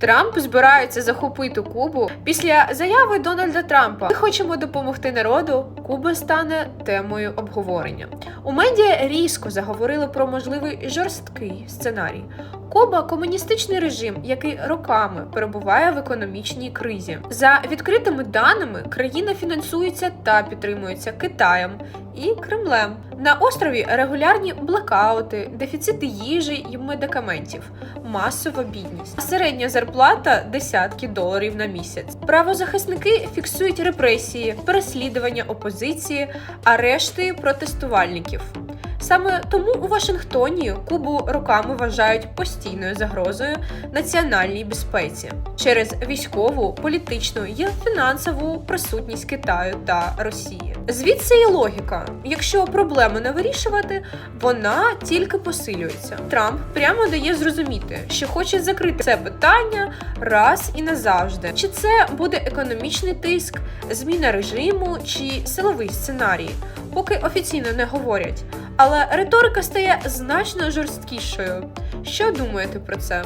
Трамп збирається захопити Кубу після заяви Дональда Трампа. Ми хочемо допомогти народу. Куба стане темою обговорення. У медіа різко заговорили про можливий жорсткий сценарій. Куба комуністичний режим, який роками перебуває в економічній кризі. За відкритими даними, країна фінансується та підтримується Китаєм і Кремлем. На острові регулярні блекаути, дефіцити їжі і медикаментів, масова бідність. Середня зарплата десятки доларів на місяць. Правозахисники фіксують репресії, переслідування опозиції, арешти протестувальників. Саме тому у Вашингтоні Кубу роками вважають постійною загрозою національній безпеці через військову, політичну і фінансову присутність Китаю та Росії. Звідси і логіка: якщо проблему не вирішувати, вона тільки посилюється. Трамп прямо дає зрозуміти, що хоче закрити це питання раз і назавжди. Чи це буде економічний тиск, зміна режиму чи силовий сценарій? Поки офіційно не говорять. Але риторика стає значно жорсткішою. Що думаєте про це?